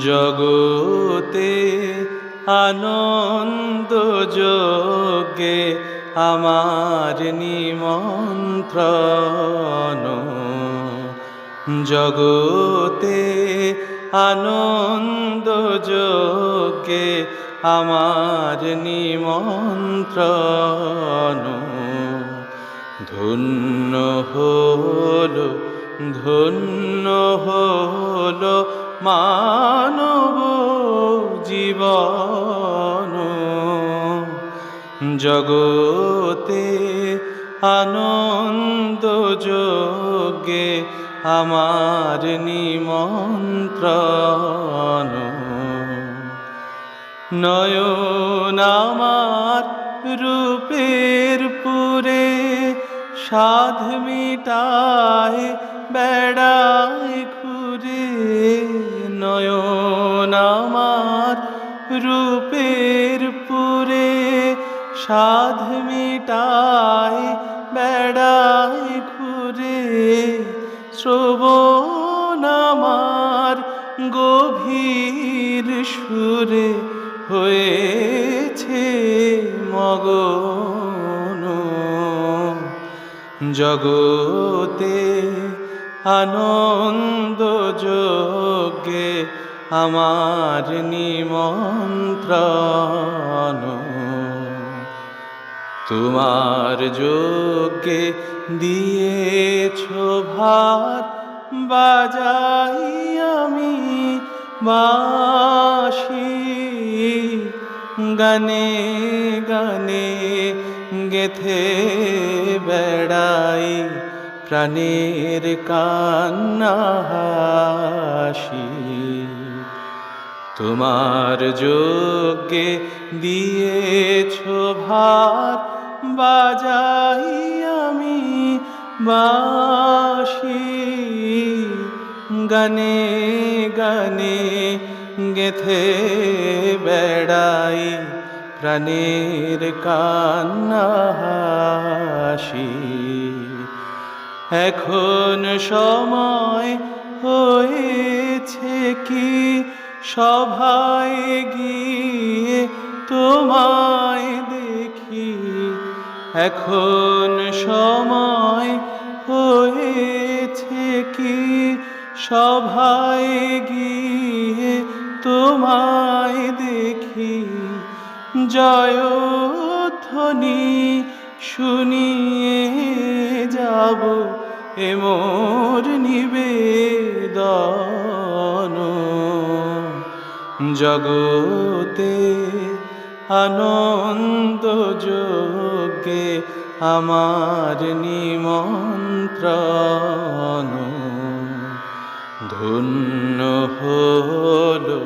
জগতে আনন্দ যোগে আমার নিমন্ত্রণ। জগতে আনন্দ যোগে আমার নিমন্ত্রণ। ধন্য হলো ধন্য হলো মানব জীবন। জগতে আনন্দ যোগে আমার নিমন্ত্রণ। নয়ন আমার রূপের পুরে সাধ মিটায় বেড়ায় নয়ন আমার রূপের পুরে সাধ মিটায় বেড়ায় ঘুরে। শ্রবণ আমার গভীর সুরে হয়েছে মগন। জগতে আনন্দ যোগে আমার নিমন্ত্রণ। তোমার যোগ্যে দিয়েছ ভার বাজাই আমি বাসি গানে গানে গেথে বেড়াই প্রাণের কান্না হাসি। তোমার যোগ্যে দিয়েছ ভার বাজাই আমি বাসি গানে গানে গেথে বেড়াই প্রাণের কান্না হাসি। এখন সময় হয়েছে কি? সভায় গিয়ে তোমায় দেখি। এখন সময় হয়েছে কি? সভায় গিয়ে তোমায় দেখি। জয়ধ্বনি শুনিয়ে যাব। এমোর নিবেদন। জগতে আনন্দ যোগে আমার নিমন্ত্রণ। ধন্য হলো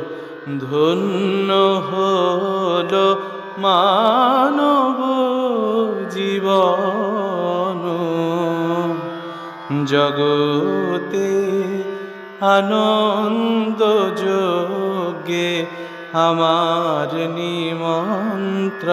ধন্য হলো মানব জীবন। জগতে আনন্দ যোগে আমার নিমন্ত্রণ।